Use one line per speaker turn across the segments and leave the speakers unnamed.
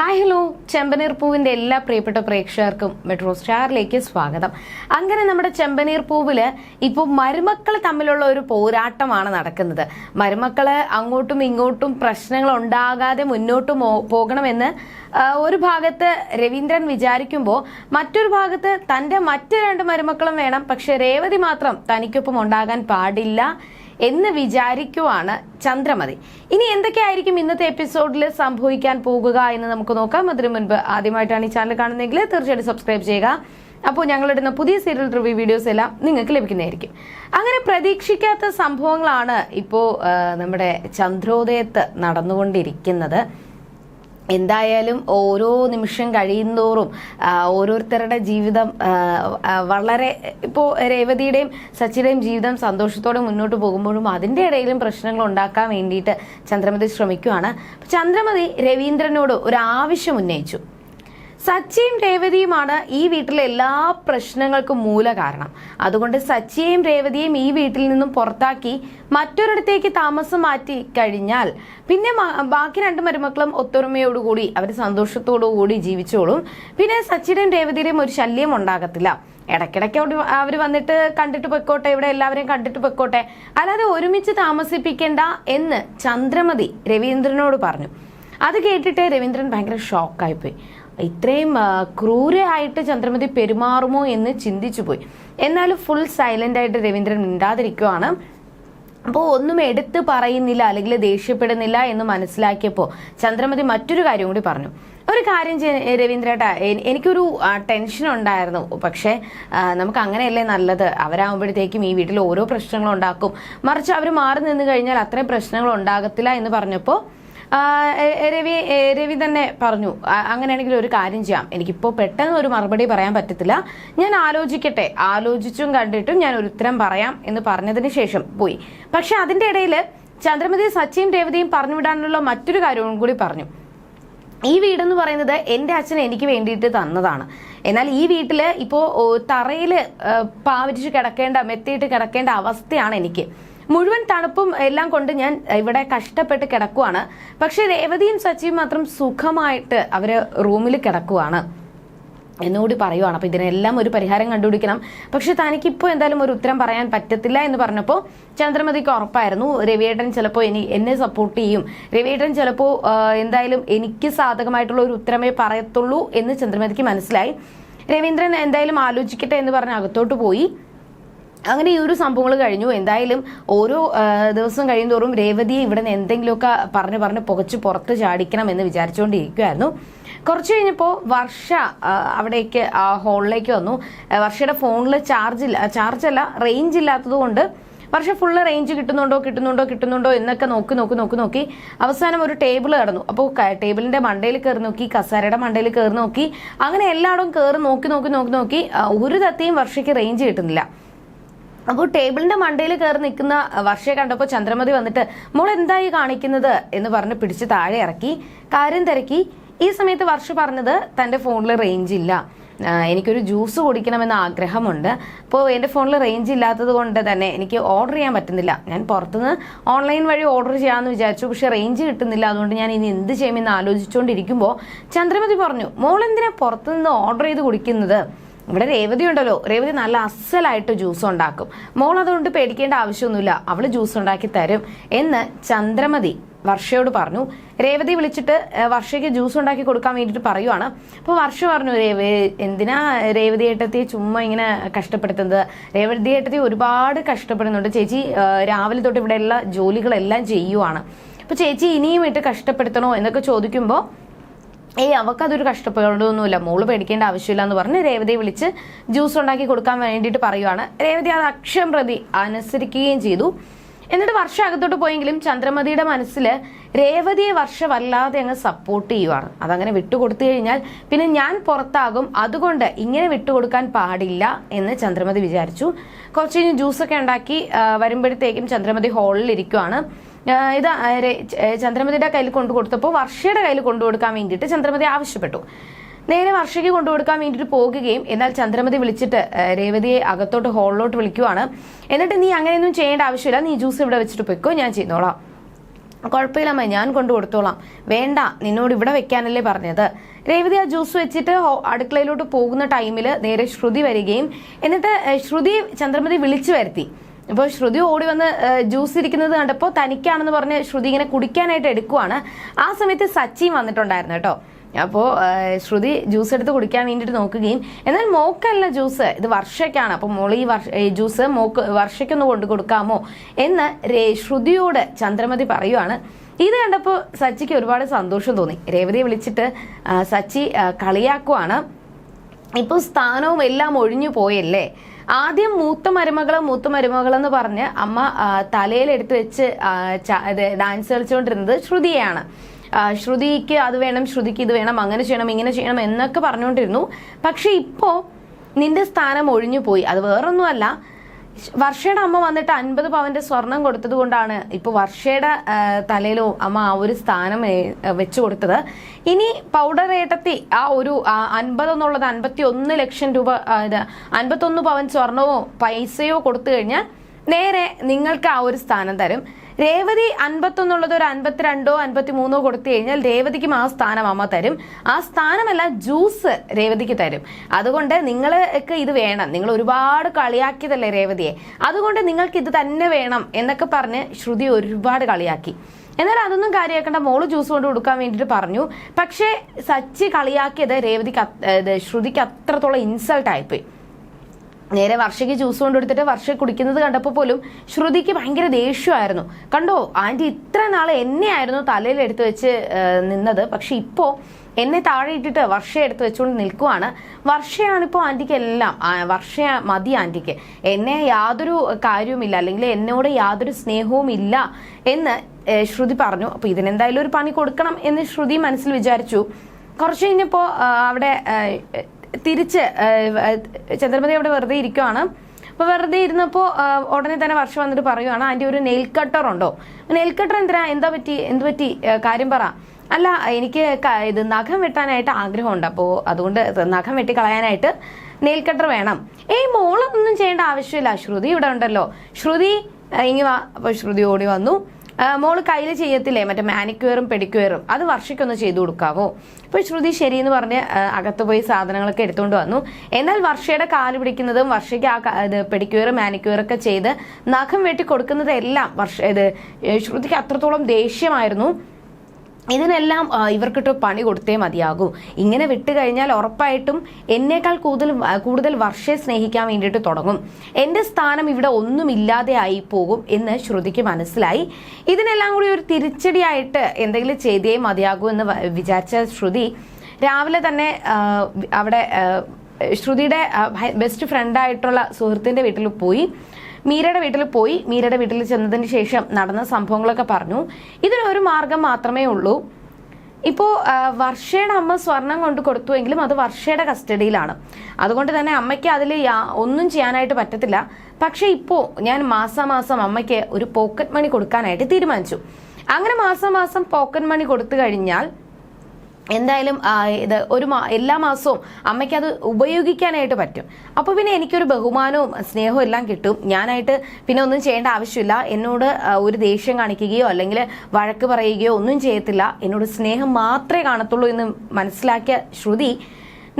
Hi hello ചെമ്പനീർ പൂവിന്റെ എല്ലാ പ്രിയപ്പെട്ട പ്രേക്ഷകർക്കും മെട്രോ സ്റ്റാറിലേക്ക് സ്വാഗതം. അങ്ങനെ നമ്മുടെ ചെമ്പനീർ പൂവിൽ ഇപ്പോൾ മരുമക്കൾ തമ്മിലുള്ള ഒരു പോരാട്ടമാണ് നടക്കുന്നത്. മരുമക്കൾ അങ്ങോട്ടും ഇങ്ങോട്ടും പ്രശ്നങ്ങൾ ഉണ്ടാകാതെ മുന്നോട്ട് പോകണമെന്ന് ഒരു ഭാഗത്ത് രവീന്ദ്രൻ വിചാരിക്കുമ്പോൾ മറ്റൊരു ഭാഗത്ത് തന്റെ മറ്റു രണ്ട് മരുമക്കളും വേണം. പക്ഷെ രേവതി മാത്രം തനിക്കൊപ്പം ഉണ്ടാകാൻ പാടില്ല. എന്ന് വിചാരിക്കുവാണ് ചന്ദ്രമതി. ഇനി എന്തൊക്കെയായിരിക്കും ഇന്നത്തെ എപ്പിസോഡിൽ സംഭവിക്കാൻ പോകുക എന്ന് നമുക്ക് നോക്കാം. അതിനു മുൻപ് ആദ്യമായിട്ടാണ് ഈ ചാനൽ കാണുന്നതെങ്കിൽ തീർച്ചയായിട്ടും സബ്സ്ക്രൈബ് ചെയ്യുക. അപ്പോൾ ഞങ്ങളിടുന്ന പുതിയ സീരിയൽ റിവ്യൂ വീഡിയോസ് എല്ലാം നിങ്ങൾക്ക് ലഭിക്കുന്നതായിരിക്കും. അങ്ങനെ പ്രതീക്ഷിക്കാത്ത സംഭവങ്ങളാണ് ഇപ്പോൾ നമ്മുടെ ചന്ദ്രോദയത്ത് നടന്നുകൊണ്ടിരിക്കുന്നത്. എന്തായാലും ഓരോ നിമിഷം കഴിയുന്തോറും ഓരോരുത്തരുടെ ജീവിതം വളരെ ഇപ്പോൾ രേവതിയുടെയും സച്ചിയുടെയും ജീവിതം സന്തോഷത്തോടെ മുന്നോട്ട് പോകുമ്പോഴും അതിന്റെ ഇടയിലും പ്രശ്നങ്ങൾ ഉണ്ടാക്കാൻ വേണ്ടിയിട്ട് ചന്ദ്രമതി ശ്രമിക്കുകയാണ് ചന്ദ്രമതി രവീന്ദ്രനോട് ഒരു ആവശ്യം ഉന്നയിച്ചു. സച്ചിയും രേവതിയുമാണ് ഈ വീട്ടിലെ എല്ലാ പ്രശ്നങ്ങൾക്കും മൂല കാരണം. അതുകൊണ്ട് സച്ചിയെയും രേവതിയെയും ഈ വീട്ടിൽ നിന്നും പുറത്താക്കി മറ്റൊരിടത്തേക്ക് താമസം മാറ്റി കഴിഞ്ഞാൽ പിന്നെ ബാക്കി രണ്ട് മരുമക്കളും ഒത്തൊരുമയോടുകൂടി അവർ സന്തോഷത്തോടുകൂടി ജീവിച്ചോളും. പിന്നെ സച്ചിയുടെയും രേവതിയുടെയും ഒരു ശല്യം ഉണ്ടാകത്തില്ല. ഇടയ്ക്കിടയ്ക്ക് അവർ വന്നിട്ട് കണ്ടിട്ട് പൊയ്ക്കോട്ടെ ഇവിടെ എല്ലാവരെയും കണ്ടിട്ട് പൊയ്ക്കോട്ടെ. അല്ലാതെ ഒരുമിച്ച് താമസിപ്പിക്കേണ്ട എന്ന് ചന്ദ്രമതി രവീന്ദ്രനോട് പറഞ്ഞു. അത് കേട്ടിട്ട് രവീന്ദ്രൻ ഭയങ്കര ഷോക്കായിപ്പോയി ഇത്രയും ക്രൂരമായിട്ട് ചന്ദ്രമതി പെരുമാറുമോ എന്ന് ചിന്തിച്ചു പോയി. എന്നാലും ഫുൾ സൈലന്റ് ആയിട്ട് രവീന്ദ്രൻ മിണ്ടാതിരിക്കുവാണ്. അപ്പോൾ ഒന്നും എടുത്ത് പറയുന്നില്ല അല്ലെങ്കിൽ ദേഷ്യപ്പെടുന്നില്ല എന്ന് മനസ്സിലാക്കിയപ്പോൾ ചന്ദ്രമതി മറ്റൊരു കാര്യം കൂടി പറഞ്ഞു. ഒരു കാര്യം രവീന്ദ്രേട്ടാ എനിക്കൊരു ടെൻഷൻ ഉണ്ടായിരുന്നു. പക്ഷേ നമുക്ക് അങ്ങനെയല്ലേ നല്ലത്? അവരാകുമ്പോഴത്തേക്കും ഈ വീട്ടിൽ ഓരോ പ്രശ്നങ്ങളും ഉണ്ടാക്കും മറിച്ച് അവർ മാറി നിന്ന് കഴിഞ്ഞാൽ അത്രയും പ്രശ്നങ്ങൾ ഉണ്ടാകത്തില്ല എന്ന് പറഞ്ഞപ്പോൾ രവി രവി തന്നെ പറഞ്ഞു. "ആ, അങ്ങനെയാണെങ്കിൽ ഒരു കാര്യം ചെയ്യാം. എനിക്കിപ്പോൾ പെട്ടെന്ന് ഒരു മറുപടി പറയാൻ പറ്റത്തില്ല. ഞാൻ ആലോചിക്കട്ടെ. ആലോചിച്ചും കണ്ടിട്ടും ഞാൻ ഒരു ഉത്തരം പറയാം എന്ന് പറഞ്ഞതിന് ശേഷം പോയി. പക്ഷെ അതിന്റെ ഇടയിൽ ചന്ദ്രമതി സച്ചിയും രേവതിയും പറഞ്ഞു വിടാനുള്ള മറ്റൊരു കാര്യവും കൂടി പറഞ്ഞു. ഈ വീടെന്ന് പറയുന്നത് എന്റെ അച്ഛൻ എനിക്ക് വേണ്ടിയിട്ട് തന്നതാണ്. എന്നാൽ ഈ വീട്ടിൽ ഇപ്പോൾ തറയിൽ പാവിരിച്ച് കിടക്കേണ്ട മെത്തിയിട്ട് കിടക്കേണ്ട അവസ്ഥയാണ് എനിക്ക്. മുഴുവൻ തണുപ്പും എല്ലാം കൊണ്ട് ഞാൻ ഇവിടെ കഷ്ടപ്പെട്ട് കിടക്കുവാണ്. പക്ഷെ രേവതിയും സച്ചിയും മാത്രം സുഖമായിട്ട് അവർ റൂമിൽ കിടക്കുവാണ്. എന്നുകൂടി പറയുവാണ്. അപ്പൊ ഇതിനെല്ലാം ഒരു പരിഹാരം കണ്ടുപിടിക്കണം. പക്ഷെ തനിക്കിപ്പോൾ എന്തായാലും ഒരു ഉത്തരം പറയാൻ പറ്റത്തില്ല എന്ന് പറഞ്ഞപ്പോൾ ചന്ദ്രമതിക്ക് ഉറപ്പായിരുന്നു. രവിയേട്ടൻ ചിലപ്പോൾ ഇനി എന്നെ സപ്പോർട്ട് ചെയ്യും. രവിയേട്ടൻ ചിലപ്പോൾ എന്തായാലും എനിക്ക് സാധകമായിട്ടുള്ള ഒരു ഉത്തരമേ പറയത്തുള്ളൂ എന്ന് ചന്ദ്രമതിക്ക് മനസ്സിലായി. രവീന്ദ്രൻ എന്തായാലും ആലോചിക്കട്ടെ എന്ന് പറഞ്ഞ് അകത്തോട്ട് പോയി. അങ്ങനെ ഈ ഒരു സംഭവങ്ങൾ കഴിഞ്ഞു. എന്തായാലും ഓരോ ദിവസം കഴിയുന്തോറും രേവതിയെ ഇവിടെ നിന്ന് എന്തെങ്കിലുമൊക്കെ പറഞ്ഞു പറഞ്ഞ് പുകച്ച് പുറത്ത് ചാടിക്കണം എന്ന് വിചാരിച്ചുകൊണ്ടിരിക്കുമായിരുന്നു കുറച്ച് കഴിഞ്ഞപ്പോൾ വർഷ അവിടേക്ക് ഹോളിലേക്ക് വന്നു. വർഷയുടെ ഫോണിൽ ചാർജ് ഇല്ല ചാർജല്ല റേഞ്ച് ഇല്ലാത്തത് കൊണ്ട് വർഷ ഫുള്ള് റേഞ്ച് കിട്ടുന്നുണ്ടോ കിട്ടുന്നുണ്ടോ കിട്ടുന്നുണ്ടോ എന്നൊക്കെ നോക്കി നോക്കി നോക്കി നോക്കി അവസാനം ഒരു ടേബിൾ കടന്നു. അപ്പോൾ ടേബിളിന്റെ മണ്ടയിൽ കയറി നോക്കി കസാരയുടെ മണ്ടയിൽ കയറി നോക്കി അങ്ങനെ എല്ലായിടവും കയറി നോക്കി നോക്കി നോക്കി നോക്കി ഒരു തത്തെയും വർഷയ്ക്ക് റേഞ്ച് കിട്ടുന്നില്ല. അപ്പോൾ ടേബിളിന്റെ മണ്ടയിൽ കയറി നിൽക്കുന്ന വർഷയെ കണ്ടപ്പോൾ ചന്ദ്രമതി വന്നിട്ട് മോൾ എന്തായി കാണിക്കുന്നത്? എന്ന് പറഞ്ഞ് പിടിച്ച് താഴെ ഇറക്കി കാര്യം തിരക്കി. ഈ സമയത്ത് വർഷ പറഞ്ഞത് തന്റെ ഫോണിൽ റേഞ്ച് ഇല്ല. എനിക്കൊരു ജ്യൂസ് കുടിക്കണമെന്ന് ആഗ്രഹമുണ്ട്. അപ്പോൾ എന്റെ ഫോണിൽ റേഞ്ച് ഇല്ലാത്തത് കൊണ്ട് തന്നെ എനിക്ക് ഓർഡർ ചെയ്യാൻ പറ്റുന്നില്ല. ഞാൻ പുറത്തുനിന്ന് ഓൺലൈൻ വഴി ഓർഡർ ചെയ്യാമെന്ന് വിചാരിച്ചു. പക്ഷേ റേഞ്ച് കിട്ടുന്നില്ല. അതുകൊണ്ട് ഞാൻ ഇനി എന്ത് ചെയ്യുമെന്ന് ആലോചിച്ചുകൊണ്ടിരിക്കുമ്പോൾ ചന്ദ്രമതി പറഞ്ഞു മോൾ എന്തിനാ പുറത്തുനിന്ന് ഓർഡർ ചെയ്ത് കുടിക്കുന്നത്? ഇവിടെ രേവതി ഉണ്ടല്ലോ. രേവതി നല്ല അസലായിട്ട് ജ്യൂസ് ഉണ്ടാക്കും. മോൾ അതുകൊണ്ട് പേടിക്കേണ്ട ആവശ്യമൊന്നുമില്ല. അവൾ ജ്യൂസ് ഉണ്ടാക്കി തരും എന്ന് ചന്ദ്രമതി വർഷയോട് പറഞ്ഞു. രേവതി വിളിച്ചിട്ട് വർഷയ്ക്ക് ജ്യൂസ് ഉണ്ടാക്കി കൊടുക്കാൻ വേണ്ടിയിട്ട് പറയുവാണ്. അപ്പോൾ വർഷ പറഞ്ഞു രേവ എന്തിനാ രേവതി ഏട്ടത്തി ചുമ്മാ ഇങ്ങനെ കഷ്ടപ്പെടുത്തുന്നത്? രേവതി ഏട്ടത്തി ഒരുപാട് കഷ്ടപ്പെടുന്നുണ്ട്. ചേച്ചി രാവിലെ തൊട്ട് ഇവിടെയുള്ള ജോലികളെല്ലാം ചെയ്യുവാണ്. അപ്പോൾ ചേച്ചി ഇനിയും ഇട്ട് കഷ്ടപ്പെടുത്തണോ എന്നൊക്കെ ചോദിക്കുമ്പോൾ ഏയ് അവക്കതൊരു കഷ്ടപ്പാടൊന്നുമില്ല. മോൾ പേടിക്കേണ്ട ആവശ്യമില്ല എന്ന് പറഞ്ഞ് രേവതിയെ വിളിച്ച് ജ്യൂസ് ഉണ്ടാക്കി കൊടുക്കാൻ വേണ്ടിയിട്ട് പറയുവാണ്. രേവതി അത് അക്ഷം പ്രതി അനുസരിക്കുകയും ചെയ്തു. എന്നിട്ട് വർഷം അകത്തോട്ട് പോയെങ്കിലും ചന്ദ്രമതിയുടെ മനസ്സിൽ രേവതിയെ വർഷ വല്ലാതെ അങ്ങ് സപ്പോർട്ട് ചെയ്യുവാണ്. അതങ്ങനെ വിട്ടുകൊടുത്തു കഴിഞ്ഞാൽ പിന്നെ ഞാൻ പുറത്താകും. അതുകൊണ്ട് ഇങ്ങനെ വിട്ടുകൊടുക്കാൻ പാടില്ല എന്ന് ചന്ദ്രമതി വിചാരിച്ചു. കുറച്ച് കഴിഞ്ഞ് ജ്യൂസൊക്കെ ഉണ്ടാക്കി വരുമ്പോഴത്തേക്കും ചന്ദ്രമതി ഹാളിൽ ഇരിക്കുവാണ്. ഇത് ചന്ദ്രമതിയുടെ കയ്യിൽ കൊണ്ടു കൊടുത്തപ്പോൾ വർഷയുടെ കയ്യിൽ കൊണ്ടു കൊടുക്കാൻ വേണ്ടിയിട്ട് ചന്ദ്രമതി ആവശ്യപ്പെട്ടു. നേരെ വർഷയ്ക്ക് കൊണ്ടുകൊടുക്കാൻ വേണ്ടിയിട്ട് പോകുകയും എന്നാൽ ചന്ദ്രമതി വിളിച്ചിട്ട് രേവതിയെ അകത്തോട്ട് ഹോളിലോട്ട് വിളിക്കുവാണ്. എന്നിട്ട് നീ അങ്ങനെയൊന്നും ചെയ്യേണ്ട ആവശ്യമില്ല. നീ ജ്യൂസ് ഇവിടെ വെച്ചിട്ട് പൊയ്ക്കോ ഞാൻ ചെയ്തോളാം കുഴപ്പമില്ലമ്മ ഞാൻ കൊണ്ടു കൊടുത്തോളാം. വേണ്ട നിന്നോട് ഇവിടെ വെക്കാനല്ലേ പറഞ്ഞത്. രേവതി ആ ജ്യൂസ് വെച്ചിട്ട് അടുക്കളയിലോട്ട് പോകുന്ന ടൈമിൽ നേരെ ശ്രുതി വരികയും എന്നിട്ട് ശ്രുതി ചന്ദ്രമതി വിളിച്ചു വരുത്തി. ഇപ്പോൾ ശ്രുതി ഓടി വന്ന് ജ്യൂസ് ഇരിക്കുന്നത് കണ്ടപ്പോൾ തനിക്കാണെന്ന് പറഞ്ഞ് ശ്രുതി ഇങ്ങനെ കുടിക്കാനായിട്ട് എടുക്കുവാണ്. ആ സമയത്ത് സച്ചിൻ വന്നിട്ടുണ്ടായിരുന്നു കേട്ടോ. അപ്പോൾ ശ്രുതി ജ്യൂസ് എടുത്ത് കുടിക്കാൻ വേണ്ടിയിട്ട് നോക്കുകയും എന്നാൽ മോക്കല്ല ജ്യൂസ് ഇത് വർഷയ്ക്കാണ്. അപ്പോൾ മോളി വർഷ ജ്യൂസ് മോക്ക് വർഷയ്ക്കൊന്ന് കൊണ്ടു കൊടുക്കാമോ എന്ന് ശ്രുതിയോട് ചന്ദ്രമതി പറയുവാണ്. ഇത് കണ്ടപ്പോൾ സച്ചിക്ക് ഒരുപാട് സന്തോഷം തോന്നി. രേവതിയെ വിളിച്ചിട്ട് സച്ചി കളിയാക്കുവാണ്. ഇപ്പോൾ സ്ഥാനവും എല്ലാം ഒഴിഞ്ഞു പോയല്ലേ? ആദ്യം മൂത്ത മരുമകൾ മൂത്ത മരുമകളെന്ന് പറഞ്ഞ് അമ്മ തലയിൽ തലയിലെടുത്ത് വെച്ച് ഡാൻസ് കളിച്ചുകൊണ്ടിരുന്നത് ശ്രുതിയാണ് ശ്രുതിക്ക് അത് വേണം ശ്രുതിക്ക് ഇത് വേണം അങ്ങനെ ചെയ്യണം ഇങ്ങനെ ചെയ്യണം എന്നൊക്കെ പറഞ്ഞുകൊണ്ടിരുന്നു. പക്ഷെ ഇപ്പോ നിന്റെ സ്ഥാനം ഒഴിഞ്ഞു പോയി. അത് വേറൊന്നുമല്ല. വർഷയുടെ അമ്മ വന്നിട്ട് അൻപത് പവന്റെ സ്വർണം കൊടുത്തത് കൊണ്ടാണ് ഇപ്പൊ വർഷയുടെ തലയിലോ അമ്മ ആ ഒരു സ്ഥാനം വെച്ചു കൊടുത്തത്. ഇനി പൗഡർ ഏട്ടത്തി ആ ഒരു അൻപത് എന്നുള്ളത് അൻപത്തി ഒന്ന് ലക്ഷം രൂപ അൻപത്തൊന്ന് പവൻ സ്വർണമോ പൈസയോ കൊടുത്തു കഴിഞ്ഞാൽ നേരെ നിങ്ങൾക്ക് ആ ഒരു സ്ഥാനം തരും. രേവതി അൻപത്തൊന്നുള്ളത് ഒരു അൻപത്തിരണ്ടോ അൻപത്തി മൂന്നോ കൊടുത്തു കഴിഞ്ഞാൽ രേവതിക്കും ആ സ്ഥാനം അമ്മ തരും. ആ സ്ഥാനമല്ല ജ്യൂസ് രേവതിക്ക് തരും. അതുകൊണ്ട് നിങ്ങൾക്ക് ഇത് വേണം. നിങ്ങൾ ഒരുപാട് കളിയാക്കിയതല്ലേ രേവതിയെ? അതുകൊണ്ട് നിങ്ങൾക്ക് ഇത് തന്നെ വേണം എന്നൊക്കെ പറഞ്ഞ് ശ്രുതി ഒരുപാട് കളിയാക്കി. എന്നാൽ അതൊന്നും കാര്യമാക്കേണ്ട. മോൾ ജ്യൂസ് കൊണ്ട് കൊടുക്കാൻ വേണ്ടിയിട്ട് പറഞ്ഞു. പക്ഷേ സച്ചി കളിയാക്കിയത് രേവതിക്ക് ശ്രുതിക്ക് അത്രത്തോളം ഇൻസൾട്ട് ആയിപ്പോയി നേരെ വർഷയ്ക്ക് ജ്യൂസ് കൊണ്ടുകൊടുത്തിട്ട് വർഷ കുടിക്കുന്നത് കണ്ടപ്പോൾ പോലും ശ്രുതിക്ക് ഭയങ്കര ദേഷ്യമായിരുന്നു. കണ്ടോ ആന്റി ഇത്ര നാൾ എന്നെയായിരുന്നു തലയിൽ എടുത്തു വെച്ച് നിന്നത്. പക്ഷെ ഇപ്പോൾ എന്നെ താഴെ ഇട്ടിട്ട് വർഷ എടുത്ത് വെച്ചുകൊണ്ട് നിൽക്കുവാണ്. വർഷയാണിപ്പോൾ ആന്റിക്ക് എല്ലാം വർഷ മതി ആന്റിക്ക്. എന്നെ യാതൊരു കാര്യവുമില്ല അല്ലെങ്കിൽ എന്നോട് യാതൊരു സ്നേഹവും ഇല്ല എന്ന് ശ്രുതി പറഞ്ഞു. അപ്പോൾ ഇതിനെന്തായാലും ഒരു പണി കൊടുക്കണം എന്ന് ശ്രുതി മനസ്സിൽ വിചാരിച്ചു. കുറച്ച് കഴിഞ്ഞപ്പോൾ അവിടെ തിരിച്ച് ചന്ദ്രമതി അവിടെ വെറുതെ ഇരിക്കുവാണ്. അപ്പൊ വെറുതെ ഇരുന്നപ്പോ ഉടനെ തന്നെ വർഷം വന്നിട്ട് പറയുവാണ് അതിന്റെ ഒരു നെയിൽ കട്ടർ ഉണ്ടോ? നെയിൽ കട്ടർ എന്തിനാ? എന്താ പറ്റി? എന്ത് പറ്റി? കാര്യം പറ. അല്ല എനിക്ക് ഇത് നഖം വെട്ടാനായിട്ട് ആഗ്രഹമുണ്ട്. അപ്പോൾ അതുകൊണ്ട് നഖം വെട്ടി കളയാനായിട്ട് നെയിൽ കട്ടർ വേണം. ഏയ് മോളൊന്നും ചെയ്യേണ്ട ആവശ്യമില്ല. ശ്രുതി ഇവിടെ ഉണ്ടല്ലോ. ശ്രുതി ഇങ്ങി വാ. അപ്പൊ ശ്രുതി ഓടി വന്നു. മോൾ കയ്യിൽ ചെയ്യത്തില്ലേ? മറ്റേ മാനിക്യൂറും പെഡിക്യൂറും അത് വർഷയ്ക്കൊന്ന് ചെയ്തു കൊടുക്കാവോ? അപ്പോൾ ശ്രുതി ശരി എന്ന് പറഞ്ഞ് അകത്ത് പോയി സാധനങ്ങളൊക്കെ എടുത്തുകൊണ്ട് വന്നു. എന്നാൽ വർഷയുടെ കാൽ പിടിക്കുന്നതും വർഷയ്ക്ക് ആ ഇത് പെഡിക്യൂറും മാനിക്യൂറൊക്കെ ചെയ്ത് നഖം വെട്ടി കൊടുക്കുന്നതെല്ലാം വർഷ ഇത് ശ്രുതിക്ക് അത്രത്തോളം ദേഷ്യമായിരുന്നു. ഇതിനെല്ലാം ഇവർക്കിട്ട് പണി കൊടുത്തേ മതിയാകൂ. ഇങ്ങനെ വിട്ടു കഴിഞ്ഞാൽ ഉറപ്പായിട്ടും എന്നേക്കാൾ കൂടുതൽ കൂടുതൽ വർഷയെ സ്നേഹിക്കാൻ വേണ്ടിയിട്ട് തുടങ്ങും. എന്റെ സ്ഥാനം ഇവിടെ ഒന്നുമില്ലാതെ ആയി പോകും എന്ന് ശ്രുതിക്ക് മനസ്സിലായി. ഇതിനെല്ലാം കൂടി ഒരു തിരിച്ചടിയായിട്ട് എന്തെങ്കിലും ചെയ്തേ മതിയാകൂ എന്ന് വിചാരിച്ച ശ്രുതി രാവിലെ തന്നെ അവിടെ ശ്രുതിയുടെ ബെസ്റ്റ് ഫ്രണ്ടായിട്ടുള്ള സുഹൃത്തിന്റെ വീട്ടിൽ പോയി. മീരയുടെ വീട്ടിൽ പോയി മീരയുടെ വീട്ടിൽ ചെന്നതിന് ശേഷം നടന്ന സംഭവങ്ങളൊക്കെ പറഞ്ഞു. ഇതിനൊരു മാർഗം മാത്രമേ ഉള്ളൂ. ഇപ്പോൾ വർഷയുടെ അമ്മ സ്വർണം കൊണ്ട് കൊടുത്തുവെങ്കിലും അത് വർഷയുടെ കസ്റ്റഡിയിലാണ്. അതുകൊണ്ട് തന്നെ അമ്മയ്ക്ക് അതിൽ ഒന്നും ചെയ്യാനായിട്ട് പറ്റത്തില്ല. പക്ഷേ ഇപ്പോൾ ഞാൻ മാസാമാസം അമ്മയ്ക്ക് ഒരു പോക്കറ്റ് മണി കൊടുക്കാനായിട്ട് തീരുമാനിച്ചു. അങ്ങനെ മാസാമാസം പോക്കറ്റ് മണി കൊടുത്തു കഴിഞ്ഞാൽ എന്തായാലും ഇത് ഒരു എല്ലാ മാസവും അമ്മയ്ക്ക് അത് ഉപയോഗിക്കാനായിട്ട് പറ്റും. അപ്പോൾ പിന്നെ എനിക്കൊരു ബഹുമാനവും സ്നേഹവും എല്ലാം കിട്ടും. ഞാനായിട്ട് പിന്നെ ഒന്നും ചെയ്യേണ്ട ആവശ്യമില്ല. എന്നോട് ഒരു ദേഷ്യം കാണിക്കുകയോ അല്ലെങ്കിൽ വഴക്ക് പറയുകയോ ഒന്നും ചെയ്യത്തില്ല. എന്നോട് സ്നേഹം മാത്രമേ കാണത്തുള്ളൂ എന്ന് മനസ്സിലാക്കിയ ശ്രുതി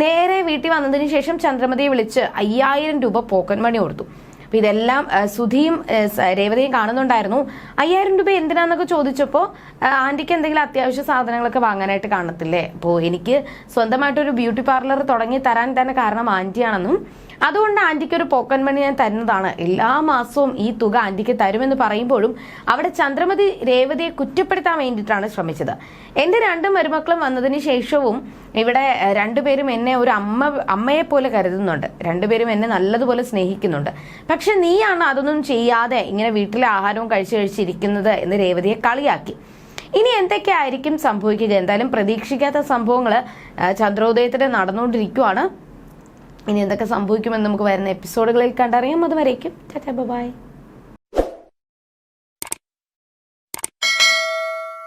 നേരെ വീട്ടിൽ വന്നതിന് ശേഷം ചന്ദ്രമതിയെ വിളിച്ച് അയ്യായിരം രൂപ പോക്കൻ മണി കൊടുത്തു. അപ്പൊ ഇതെല്ലാം സുധിയും രേവതിയും കാണുന്നുണ്ടായിരുന്നു. അയ്യായിരം രൂപ എന്തിനാന്നൊക്കെ ചോദിച്ചപ്പോൾ ആന്റിക്ക് എന്തെങ്കിലും അത്യാവശ്യ സാധനങ്ങളൊക്കെ വാങ്ങാനായിട്ട് കാണത്തില്ലേ? അപ്പോൾ എനിക്ക് സ്വന്തമായിട്ടൊരു ബ്യൂട്ടി പാർലർ തുടങ്ങി തരാൻ തന്നെ കാരണം ആന്റിയാണെന്നും അതുകൊണ്ട് ആന്റിക്ക് ഒരു പോക്കൻ മണി ഞാൻ തരുന്നതാണ്. എല്ലാ മാസവും ഈ തുക ആന്റിക്ക് തരുമെന്ന് പറയുമ്പോഴും അവിടെ ചന്ദ്രമതി രേവതിയെ കുറ്റപ്പെടുത്താൻ വേണ്ടിയിട്ടാണ് ശ്രമിച്ചത്. എന്റെ രണ്ട് മരുമക്കളും വന്നതിന് ശേഷവും ഇവിടെ രണ്ടുപേരും എന്നെ ഒരു അമ്മ അമ്മയെ പോലെ കരുതുന്നുണ്ട്. രണ്ടുപേരും എന്നെ നല്ലതുപോലെ സ്നേഹിക്കുന്നുണ്ട്. പക്ഷെ നീയാണ് അതൊന്നും ചെയ്യാതെ ഇങ്ങനെ വീട്ടിലെ ആഹാരവും കഴിച്ചു കഴിച്ചിരിക്കുന്നത് എന്ന് രേവതിയെ കളിയാക്കി. ഇനി എന്തൊക്കെയായിരിക്കും സംഭവിക്കുക? എന്തായാലും പ്രതീക്ഷിക്കാത്ത സംഭവങ്ങൾ ചന്ദ്രോദയത്തിന് നടന്നുകൊണ്ടിരിക്കുവാണ്. ഇനി എന്തൊക്കെ സംഭവിക്കുമെന്ന് നമുക്ക് വരുന്ന എപ്പിസോഡുകളിൽ കണ്ടറിയാം. അതുവരേക്കും ബൈ.